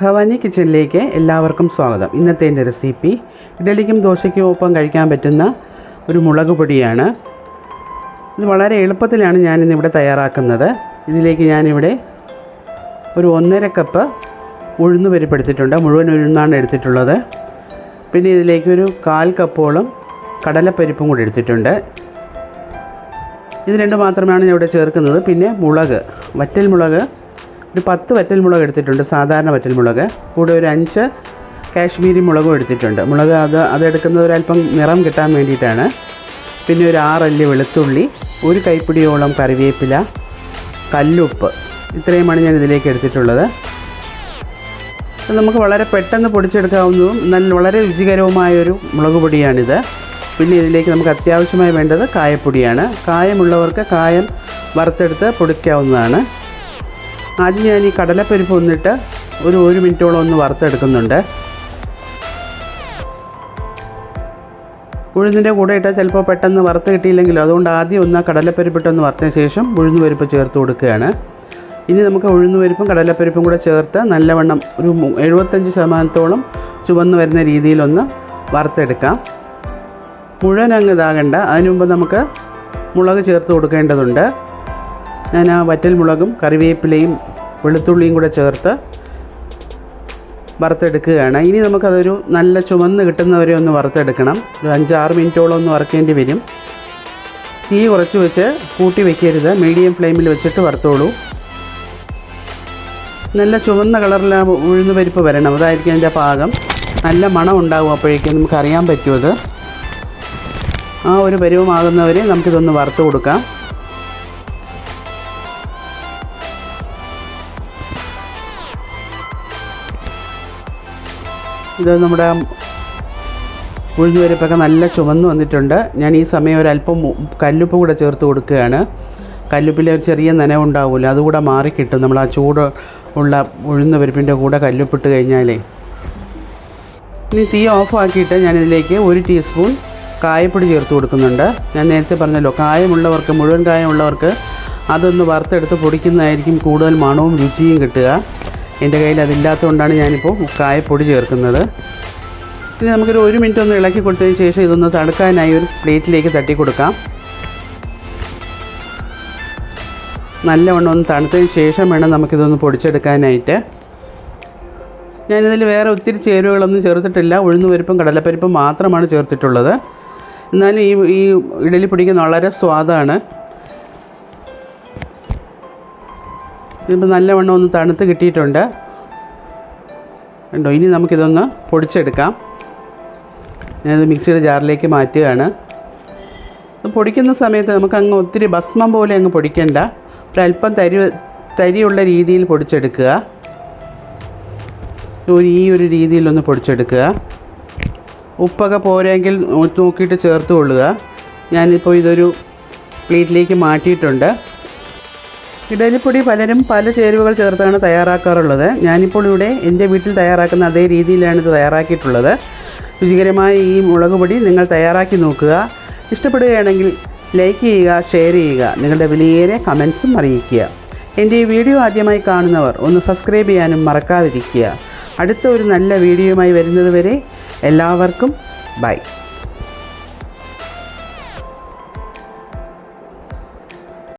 ഭവാനി കിച്ചണിലേക്ക് എല്ലാവർക്കും സ്വാഗതം. ഇന്നത്തെ എന്റെ റെസിപ്പി ഇഡലിക്കും ദോശയ്ക്കും ഒപ്പം കഴിക്കാൻ പറ്റുന്ന ഒരു മുളക് പൊടിയാണ്. ഇത് വളരെ എളുപ്പത്തിലാണ് ഞാൻ ഞാനിന്നിവിടെ തയ്യാറാക്കുന്നത്. ഇതിലേക്ക് ഞാനിവിടെ ഒരു ഒന്നര കപ്പ് ഉഴുന്ന് പരിപ്പെടുത്തിട്ടുണ്ട് മുഴുവൻ ഉഴുന്നാണ് എടുത്തിട്ടുള്ളത്. പിന്നെ ഇതിലേക്ക് ഒരു കാൽ കപ്പോളം കടലപ്പരിപ്പും കൂടി എടുത്തിട്ടുണ്ട്. ഇത് രണ്ട് മാത്രമാണ് ഞാൻ ഇവിടെ ചേർക്കുന്നത്. പിന്നെ മുളക് വറ്റൽ മുളക് ഒരു പത്ത് വറ്റൽ മുളക് എടുത്തിട്ടുണ്ട് സാധാരണ വറ്റൽ മുളക്. കൂടെ ഒരു അഞ്ച് കാശ്മീരി മുളകും എടുത്തിട്ടുണ്ട്. മുളക് അത് അതെടുക്കുന്നത് ഒരല്പം നിറം കിട്ടാൻ വേണ്ടിയിട്ടാണ്. പിന്നെ ഒരു ആറല്ലി വെളുത്തുള്ളി ഒരു കൈപ്പിടിയോളം കറിവേപ്പില കല്ലുപ്പ്. ഇത്രയുമാണ് ഞാൻ ഇതിലേക്ക് എടുത്തിട്ടുള്ളത്. നമുക്ക് വളരെ പെട്ടെന്ന് പൊടിച്ചെടുക്കാവുന്നതും നല്ല വളരെ രുചികരവുമായൊരു മുളക് പൊടിയാണിത്. പിന്നെ ഇതിലേക്ക് നമുക്ക് അത്യാവശ്യമായി വേണ്ടത് കായപ്പൊടിയാണ്. കായമുള്ളവർക്ക് കായം വറുത്തെടുത്ത് പൊടിക്കാവുന്നതാണ്. ആദ്യം ഞാൻ ഈ കടലപ്പരിപ്പ് ഒന്നിട്ട് ഒരു ഒരു മിനിറ്റോളം ഒന്ന് വറുത്തെടുക്കുന്നുണ്ട്. ഉഴുന്നിന്റെ കൂടെ ഇട്ടാൽ ചിലപ്പോൾ പെട്ടെന്ന് വറുത്ത് കിട്ടിയില്ലെങ്കിലും അതുകൊണ്ട് ആദ്യം ഒന്ന് കടലപ്പരിപ്പിട്ടൊന്ന് വറുത്തതിന് ശേഷം ഉഴുന്ന് പരിപ്പ് ചേർത്ത് കൊടുക്കുകയാണ്. ഇനി നമുക്ക് ഉഴുന്ന് പരിപ്പും കടലപ്പരിപ്പും കൂടെ ചേർത്ത് നല്ലവണ്ണം ഒരു എഴുപത്തഞ്ച് ശതമാനത്തോളം ചുവന്ന് വരുന്ന രീതിയിലൊന്ന് വറുത്തെടുക്കാം. മുഴുവൻ അങ്ങ് ഇതാകണ്ട. അതിനു മുമ്പ് നമുക്ക് മുളക് ചേർത്ത് കൊടുക്കേണ്ടതുണ്ട്. ഞാൻ ആ വറ്റൽ മുളകും കറിവേപ്പിലയും വെളുത്തുള്ളിയും കൂടെ ചേർത്ത് വറുത്തെടുക്കുകയാണ്. ഇനി നമുക്കതൊരു നല്ല ചുമന്ന് കിട്ടുന്നവരെ ഒന്ന് വറുത്തെടുക്കണം. ഒരു അഞ്ചാറ് മിനിറ്റോളം ഒന്ന് വറുക്കേണ്ടി വരും. തീ കുറച്ച് വെച്ച് കൂട്ടി വെക്കരുത്. മീഡിയം ഫ്ലെയിമിൽ വെച്ചിട്ട് വറുത്തോളൂ. നല്ല ചുവന്ന കളറിൽ ഉഴുന്ന് പരിപ്പ് വരണം. അതായിരിക്കും അതിന്റെ പാകം. നല്ല മണം ഉണ്ടാകും അപ്പോഴേക്കും. നമുക്കറിയാൻ പറ്റുമത് പറ്റും ആ ഒരു പരുവമാകുന്നവരെ നമുക്കിതൊന്ന് വറുത്ത് കൊടുക്കാം. ഇത് നമ്മുടെ ഉഴുന്നുപരിപ്പൊക്കെ നല്ല ചുവന്ന് വന്നിട്ടുണ്ട്. ഞാൻ ഈ സമയം ഒരല്പം കല്ലുപ്പ് കൂടെ ചേർത്ത് കൊടുക്കുകയാണ്. കല്ലുപ്പിൽ ഒരു ചെറിയ നനവുണ്ടാവില്ല അതുകൂടെ മാറിക്കിട്ടും. നമ്മൾ ആ ചൂട് ഉള്ള ഉഴുന്ന പരിപ്പിന്റെ കൂടെ കല്ലുപ്പിട്ട് കഴിഞ്ഞാലേ. ഇനി തീ ഓഫ് ആക്കിയിട്ട് ഞാനിതിലേക്ക് ഒരു ടീസ്പൂൺ കായപ്പൊടി ചേർത്ത് കൊടുക്കുന്നുണ്ട്. ഞാൻ നേരത്തെ പറഞ്ഞല്ലോ കായമുള്ളവർക്ക് മുഴുവൻ കായമുള്ളവർക്ക് അതൊന്ന് വറുത്തെടുത്ത് പൊടിക്കുന്നതായിരിക്കും കൂടുതൽ മണവും രുചിയും കിട്ടുക. എന്റെ കയ്യിൽ അതില്ലാത്തതുകൊണ്ടാണ് ഞാനിപ്പോൾ കായപ്പൊടി ചേർക്കുന്നത്. ഇനി നമുക്കൊരു ഒരു മിനിറ്റ് ഒന്ന് ഇളക്കി കൊടുത്തതിന് ശേഷം ഇതൊന്ന് തണുക്കാനായി ഒരു പ്ലേറ്റിലേക്ക് തട്ടി കൊടുക്കാം. നല്ലവണ്ണം ഒന്ന് തണുത്തതിന് ശേഷം വേണം നമുക്കിതൊന്ന് പൊടിച്ചെടുക്കാനായിട്ട്. ഞാനിതിൽ വേറെ ഒത്തിരി ചേരുവകളൊന്നും ചേർത്തിട്ടില്ല. ഉഴുന്നുപരിപ്പും കടലപ്പരിപ്പും മാത്രമാണ് ചേർത്തിട്ടുള്ളത്. എന്നാലും ഈ ഈ ഇഡലി പൊടിക്കുന്ന വളരെ സ്വാദാണ്. ഇതിപ്പോൾ നല്ലവണ്ണം ഒന്ന് തണുത്ത് കിട്ടിയിട്ടുണ്ട്. ഉണ്ടോ ഇനി നമുക്കിതൊന്ന് പൊടിച്ചെടുക്കാം. ഞാനിത് മിക്സിയുടെ ജാറിലേക്ക് മാറ്റുകയാണ്. പൊടിക്കുന്ന സമയത്ത് നമുക്ക് അങ്ങ് ഒത്തിരി ഭസ്മം പോലെ അങ്ങ് പൊടിക്കണ്ട. ഒരല്പം തരി തരിയുള്ള രീതിയിൽ പൊടിച്ചെടുക്കുക. ഒരു ഈ ഒരു രീതിയിലൊന്ന് പൊടിച്ചെടുക്കുക. ഉപ്പൊക്കെ പോരെങ്കിൽ നോക്കിയിട്ട് ചേർത്ത് കൊള്ളുക. ഞാനിപ്പോൾ ഇതൊരു പ്ലേറ്റിലേക്ക് മാറ്റിയിട്ടുണ്ട്. ഇഡലിപ്പൊടി പലരും പല ചേരുവകൾ ചേർത്താണ് തയ്യാറാക്കാറുള്ളത്. ഞാനിപ്പോൾ ഇവിടെ എന്റെ വീട്ടിൽ തയ്യാറാക്കുന്ന അതേ രീതിയിലാണ് ഇത് തയ്യാറാക്കിയിട്ടുള്ളത്. രുചികരമായ ഈ മുളക് പൊടി നിങ്ങൾ തയ്യാറാക്കി നോക്കുക. ഇഷ്ടപ്പെടുകയാണെങ്കിൽ ലൈക്ക് ചെയ്യുക ഷെയർ ചെയ്യുക. നിങ്ങളുടെ വിലയേറെ കമൻസും അറിയിക്കുക. എന്റെ ഈ വീഡിയോ ആദ്യമായി കാണുന്നവർ ഒന്ന് സബ്സ്ക്രൈബ് ചെയ്യാനും മറക്കാതിരിക്കുക. അടുത്ത ഒരു നല്ല വീഡിയോയുമായി വരുന്നതുവരെ എല്ലാവർക്കും ബൈ.